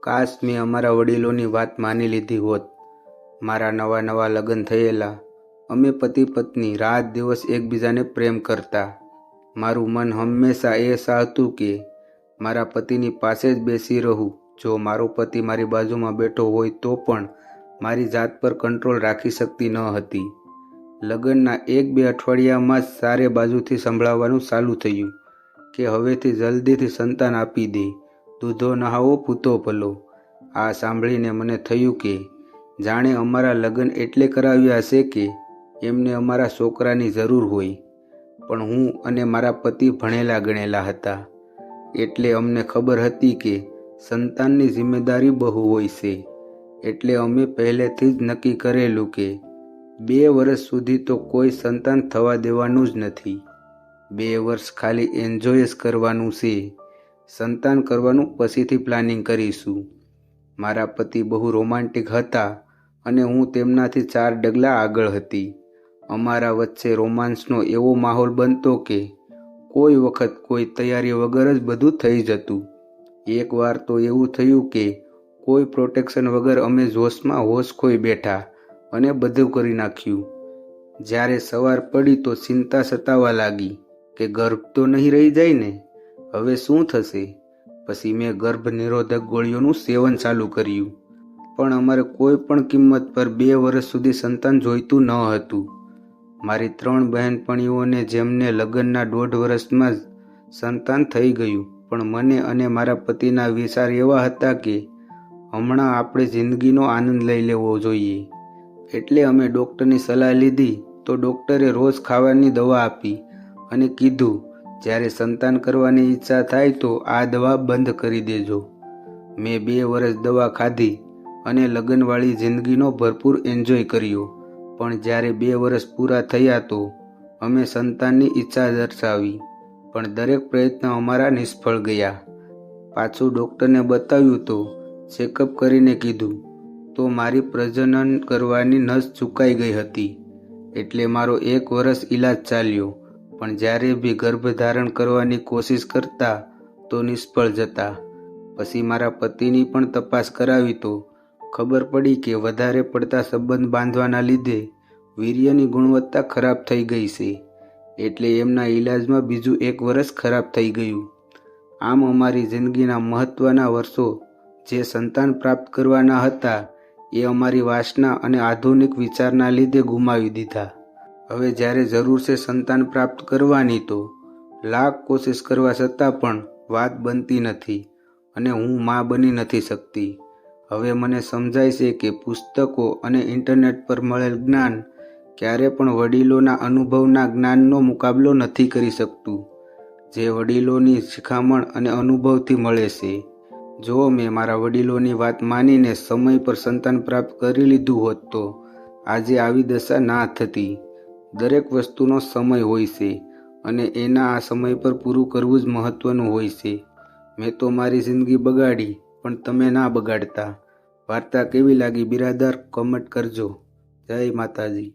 કાશ મેં અમારા વડીલોની વાત માની લીધી હોત. મારા નવા નવા લગ્ન થયેલા. અમે પતિ પત્ની રાત દિવસ એકબીજાને પ્રેમ કરતા. મારું મન હંમેશા એ ચાહતું કે મારા પતિની પાસે જ બેસી રહું. જો મારો પતિ મારી બાજુમાં બેઠો હોય તો પણ મારી જાત પર કંટ્રોલ રાખી શકતી ન હતી. લગ્નના એક બે અઠવાડિયામાં જ સારે બાજુથી સંભળાવવાનું ચાલુ થયું કે હવેથી જલ્દીથી સંતાન આપી દે. દૂધો નહાવો, પૂતો ભલો. આ સાંભળીને મને થયું કે, જાણે અમારા લગ્ન એટલે કરાવ્યા છે કે, એમને અમારા છોકરાની જરૂર હોય. પણ હું અને મારા પતિ ભણેલા ગણેલા હતા. એટલે અમને ખબર હતી કે, સંતાનની જિમ્મેદારી બહુ હોય છે. એટલે અમે પહેલેથી જ નક્કી કરેલું કે, બે વર્ષ સુધી તો કોઈ સંતાન થવા દેવાનું જ નથી. બે વર્ષ ખાલી એન્જોય જ કરવાનું છે. સંતાન કરવાનું પછીથી પ્લાનિંગ કરીશું. મારા પતિ બહુ રોમાન્ટિક હતા અને હું તેમનાથી ચાર ડગલા આગળ હતી. અમારા વચ્ચે રોમાન્સનો એવો માહોલ બનતો કે કોઈ વખત કોઈ તૈયારી વગર જ બધું થઈ જતું. એકવાર તો એવું થયું કે કોઈ પ્રોટેક્શન વગર અમે જોશમાં હોશ ખોઈ બેઠા અને બધું કરી નાખ્યું. જ્યારે સવાર પડી તો ચિંતા સતાવા લાગી કે ગર્ભ તો નહીં રહી જાય ને? હવે શું થશે? પછી મેં ગર્ભ નિરોધક ગોળીઓનું સેવન ચાલુ કર્યું. પણ અમારે કોઈ પણ કિંમત પર બે વર્ષ સુધી સંતાન જોઈતું ન હતું. મારી ત્રણ બહેનપણીઓને જેમને લગ્નના દોઢ વર્ષમાં જ સંતાન થઈ ગયું, પણ મને અને મારા પતિના વિચાર એવા હતા કે હમણાં આપણે જિંદગીનો આનંદ લઈ લેવો જોઈએ. એટલે અમે ડૉક્ટરની સલાહ લીધી તો ડૉક્ટરે રોજ ખાવાની દવા આપી અને કીધું જ્યારે સંતાન કરવાની ઈચ્છા થાય તો આ દવા બંધ કરી દેજો. મેં બે વર્ષ દવા ખાધી અને લગ્નવાળી જિંદગીનો ભરપૂર એન્જોય કર્યો. પણ જ્યારે બે વર્ષ પૂરા થયા તો અમે સંતાનની ઈચ્છા દર્શાવી. પણ દરેક પ્રયત્ન અમારા નિષ્ફળ ગયા. પાછું ડૉક્ટરને બતાવ્યું તો ચેકઅપ કરીને કીધું, તો મારી પ્રજનન કરવાની નસ ચૂકાઈ ગઈ હતી. એટલે મારો એક વર્ષ ઈલાજ ચાલ્યો. પણ જ્યારે બી ગર્ભધારણ કરવાની કોશિશ કરતા, તો નિષ્ફળ જતા. પછી મારા પતિની પણ તપાસ કરાવી તો, ખબર પડી કે વધારે પડતા સંબંધ બાંધવાના લીધે વીર્યની ગુણવત્તા ખરાબ થઈ ગઈ છે. એટલે એમના ઈલાજમાં બીજું એક વર્ષ ખરાબ થઈ ગયું. આમ અમારી જિંદગીના મહત્ત્વના વર્ષો જે સંતાન પ્રાપ્ત કરવાના હતા, એ અમારી વાસના અને આધુનિક વિચારના લીધે ગુમાવી દીધા. હવે જ્યારે જરૂર છે સંતાન પ્રાપ્ત કરવાની તો લાખ કોશિશ કરવા છતાં પણ વાત બનતી નથી અને હું મા બની નથી શકતી. હવે મને સમજાય છે કે પુસ્તકો અને ઇન્ટરનેટ પર મળેલ જ્ઞાન ક્યારે પણ વડીલોના અનુભવના જ્ઞાનનો મુકાબલો નથી કરી શકતું. જે વડીલોની શિખામણ અને અનુભવથી મળે છે. જો મેં મારા વડીલોની વાત માનીને સમય પર સંતાન પ્રાપ્ત કરી લીધું હોત તો આજે આવી દશા ના થતી. દરેક વસ્તુનો સમય હોય છે અને એના આ સમય પર પૂરું કરવું જ મહત્વનું હોય છે. મેં તો મારી જિંદગી બગાડી, પણ તમે ના બગાડતા. વાર્તા કેવી લાગી? બિરાદર કમેન્ટ કરજો. જય માતાજી.